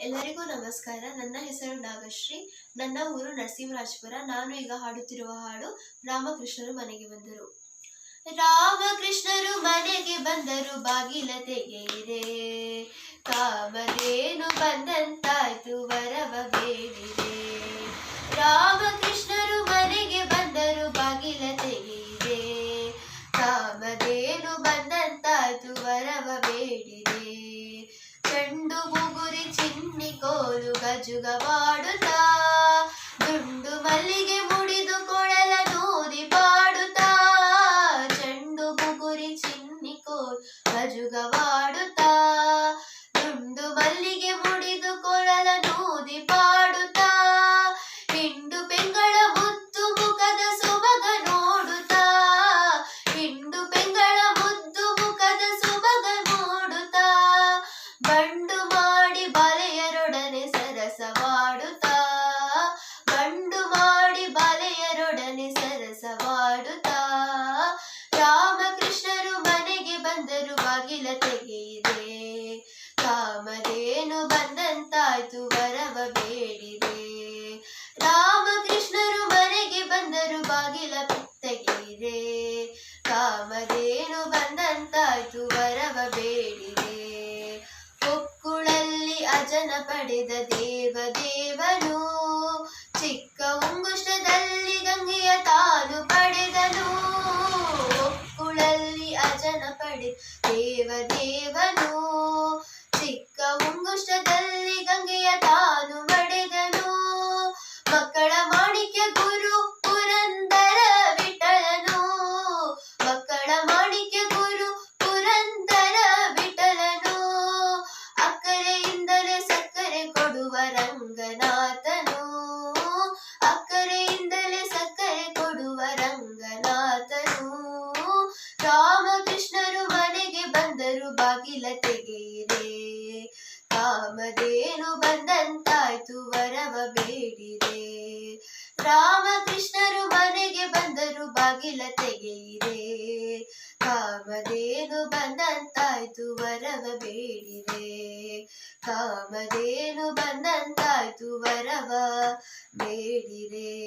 ಎಲ್ಲರಿಗೂ ನಮಸ್ಕಾರ. ನನ್ನ ಹೆಸರು ನಾಗಶ್ರೀ. ನನ್ನ ಊರು ನರಸಿಂಹರಾಜಪುರ. ನಾನು ಈಗ ಹಾಡುತ್ತಿರುವ ಹಾಡು ರಾಮಕೃಷ್ಣರು ಮನೆಗೆ ಬಂದರು. ರಾಮಕೃಷ್ಣರು ಮನೆಗೆ ಬಂದರು. ಬಾಗಿಲ ತೆಗೆಯಿರೆ ಕಾಮದೇನು ಬಂದಂತಾಯ್ತು. ವರವ ಬೇಡಿರೆ ರಾಮಕೃಷ್ಣರು ಮನೆಗೆ ಬಂದರು. ಬಾಗಿಲ ತೆಗೆಯಿರೆ ಕಾಮದೇನು ಬಂದಂತಾಯ್ತು. ವರವ ಬೇಡಿರೆ ಚಿನ್ನಿ ಕೋಲು ಗಜುಗವಾಡುತ್ತಾ ದುಂಡು ಮಲ್ಲಿಗೆ ಮುಡಿದು ಕೊಳಲ ನೂರಿ ಪಾಡುತ್ತಾ? ಚೆಂಡು ಬುಗುರಿ ಚಿನ್ನಿ ಕೋಲು ಗಜುಗವಾಡುತ್ತಾ ದುಂಡು ಮಲ್ಲಿಗೆ ಮುಡಿದು ಕೊಳಲ ನೂದಿ ಪಾಡುತ್ತಾ? ಹಿಂಡು ಪೆಂಗಳ ಮುದ್ದು ಮುಖದ ಸೊಬಗ ನೋಡುತ್ತಾ? ಹಿಂಡು ಪೆಂಗಳ ಮುದ್ದು ಮುಖದ ಸೊಬಗ ನೋಡುತ್ತಾ? ಬಂಡು ಮಾಡಿ ಬಾಲೆಯರೊಡನೆ ಸರಸವಾಡುತ್ತಾ ಬಂಡು ಮಾಡಿ ಬಾಲೆಯರೊಡನೆ ಸರಸವಾಡುತ್ತಾ ರಾಮಕೃಷ್ಣರು ಮನೆಗೆ ಬಂದರು ಬಾಗಿಲ ತೆಗೆಯಿದೆ ಕಾಮಧೇನು ಬಂದಂತಾಯ್ತು, ವರವ ಬೇಡಿದೆ. ರಾಮಕೃಷ್ಣರು ಮನೆಗೆ ಬಂದರು, ಬಾಗಿಲ ಪಿತ್ತಗಿರೆ ಕಾಮಧೇನು ಬಂದಂತಾಯ್ತು, ವರವ ಬೇಡಿದೆ. ಕೊಕ್ಕುಳಲ್ಲಿ ಅಜನ ಪಡೆದ ದೇವ ದೇವನು ಚಿಕ್ಕ ಉಂಗುಷ್ಟದಲ್ಲಿ ಗಂಗೆಯ ತಾನು ಪಡೆದನು. ಕೊಕ್ಕುಳಲ್ಲಿ ಅಜನ ಪಡೆ ದೇವ ದೇವನು ಚಿಕ್ಕ ಉಂಗುಷ್ಟದಲ್ಲಿ ಗಂಗೆಯ ತಾನು ಮಡೆದನು ಮಕ್ಕಳ ಮಾಣಿಕ್ಯ ಗುರು ಪುರಂದರ ವಿಠಲನು. ಮಕ್ಕಳ ಮಾಣಿಕ್ಯ ಗುರು ಪುರಂದರ ವಿಠಲನು. ಅಕ್ಕರೆಯಿಂದಲೇ ಸಕ್ಕರೆ ಕೊಡುವ ರಂಗನಾಥನು. ಅಕ್ಕರೆಯಿಂದಲೇ ಸಕ್ಕರೆ ಕೊಡುವ ರಂಗನಾಥನು. ರಾಮಕೃಷ್ಣರು ಮನೆಗೆ ಬಂದರು, ಬಾಗಿಲ ತೆಗೆಯಿರೆ. ಕಾಮಧೇನು ಬಂದಂತಾಯ್ತು, ವರವ ಬೇಡಿದೆ. ರಾಮಕೃಷ್ಣರು ಮನೆಗೆ ಬಂದರು ಬಾಗಿಲ ತೆಗೆಯಿದೆ ಕಾಮದೇನು ಬಂದಂತಾಯ್ತು, ವರವ ಬೇಡಿದೆ. ಕಾಮದೇನು ಬಂದಂತಾಯ್ತು, ವರವ ಬೇಡಿರೆ